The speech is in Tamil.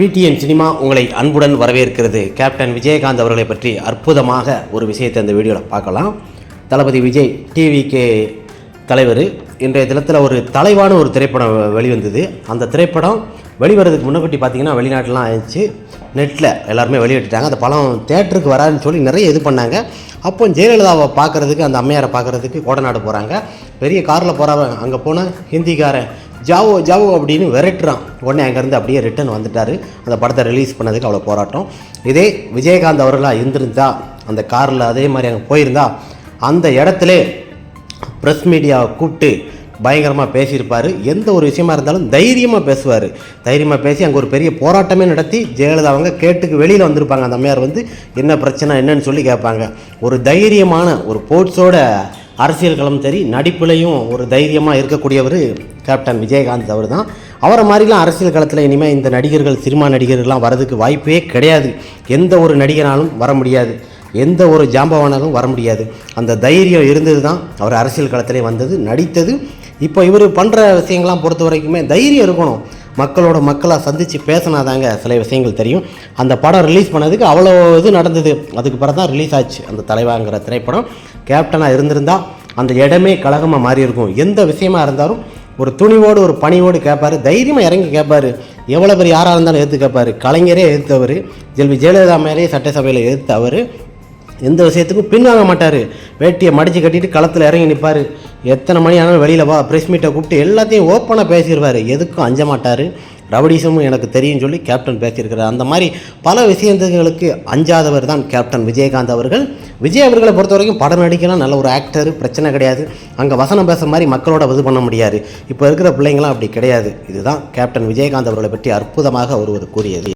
பிடிஎன் சினிமா உங்களை அன்புடன் வரவேற்கிறது. கேப்டன் விஜயகாந்த் அவர்களை பற்றி அற்புதமாக ஒரு விஷயத்தை அந்த வீடியோவில் பார்க்கலாம். தளபதி விஜய் டிவிகே தலைவர். இன்றைய தினத்தில் ஒரு தலைவான ஒரு திரைப்படம் வெளிவந்தது. அந்த திரைப்படம் வெளிவரதுக்கு முன்னக்கூட்டி பார்த்தீங்கன்னா வெளிநாட்டிலாம் ஆயிடுச்சு. நெட்டில் எல்லாருமே வெளியிட்டுட்டாங்க. அந்த படம் தேட்டருக்கு வராதுன்னு சொல்லி நிறைய இது பண்ணாங்க. அப்போ ஜெயலலிதாவை பார்க்குறதுக்கு அந்த அம்மையாரை பார்க்குறதுக்கு கோடநாடு போகிறாங்க பெரிய காரில் போகிறவன் அங்கே போனால் ஹிந்திக்காரன். ஜாவோ ஜாவோ அப்படின்னு விரட்டுறான். உடனே அங்கேருந்து அப்படியே ரிட்டர்ன் வந்துட்டார். அந்த படத்தை ரிலீஸ் பண்ணதுக்கு அவ்வளோ போராட்டம். இதே விஜயகாந்த் அவர்களாக இருந்திருந்தா அந்த காரில் அதே மாதிரி அங்கே போயிருந்தா அந்த இடத்துல ப்ரெஸ் மீடியாவை கூப்பிட்டு பயங்கரமாக பேசியிருப்பார். எந்த ஒரு விஷயமா இருந்தாலும் தைரியமாக பேசுவார். தைரியமாக பேசி அங்கே ஒரு பெரிய போராட்டமே நடத்தி ஜெயலலிதா அவங்க கேட்டுக்கு வெளியில் வந்திருப்பாங்க. அந்த அம்மையார் வந்து என்ன பிரச்சனை என்னன்னு சொல்லி கேட்பாங்க. ஒரு தைரியமான ஒரு போட்ஸோட அரசியல் களம் சரி நடிப்புலையும் ஒரு தைரியமாக இருக்கக்கூடியவர் கேப்டன் விஜயகாந்த் அவர் தான் அவரை மாதிரிலாம் அரசியல் களத்தில் இனிமேல் இந்த நடிகர்கள் சினிமா நடிகர்கள்லாம் வரதுக்கு வாய்ப்பே கிடையாது. எந்த ஒரு நடிகனாலும் வர முடியாது. எந்த ஒரு ஜாம்பவானாலும் வர முடியாது. அந்த தைரியம் இருந்தது தான் அவர் அரசியல் களத்திலே வந்தது நடித்தது. இப்போ இவர் பண்ணுற விஷயங்கள்லாம் பொறுத்த வரைக்குமே தைரியம் இருக்கணும். மக்களோட மக்களாக சந்தித்து பேசினாதாங்க சில விஷயங்கள் தெரியும். அந்த படம் ரிலீஸ் பண்ணதுக்கு அவ்வளோ இது நடந்தது. அதுக்கு பிறகு தான் ரிலீஸ் ஆச்சு அந்த தலைவாங்கிற திரைப்படம். கேப்டனாக இருந்திருந்தால் அந்த இடமே கழகமாக மாறி இருக்கும். எந்த விஷயமா இருந்தாலும் ஒரு துணிவோடு ஒரு பணிவோடு கேட்பார் தைரியமாக இறங்கி கேட்பார் எவ்வளோ பேர் யாராக இருந்தாலும் எதிர்த்து கேட்பார் கலைஞரே எதிர்த்தவர் ஜெல்வி ஜெயலலிதா மேலேயே சட்டசபையில் எதிர்த்தவர் எந்த விஷயத்துக்கும் பின்வாங்க மாட்டார். வேட்டியை மடித்து கட்டிட்டு களத்தில் இறங்கி நிற்பார் எத்தனை மணி ஆனாலும் வெளியில் வா ப்ரெஸ் மீட்டை கூப்பிட்டு எல்லாத்தையும் ஓப்பனாக பேசிடுவார் எதுக்கும் அஞ்ச மாட்டார். ரவடிசமும் எனக்கு தெரியும்னு சொல்லி கேப்டன் பேசியிருக்கிறார். அந்த மாதிரி பல விஷயங்களுக்கு அஞ்சாதவர் தான் கேப்டன் விஜயகாந்த் அவர்கள். விஜய் அவர்களை பொறுத்த வரைக்கும் படம் நடிக்கலாம் நல்ல ஒரு ஆக்டர் பிரச்சனை கிடையாது. அங்கே வசனம் பேச மாதிரி மக்களோட இது பண்ண முடியாது. இப்போ இருக்கிற பிள்ளைங்களாம் அப்படி கிடையாது. இதுதான் கேப்டன் விஜயகாந்த் அவர்களை பற்றி அற்புதமாக ஒருவர் கூறியது.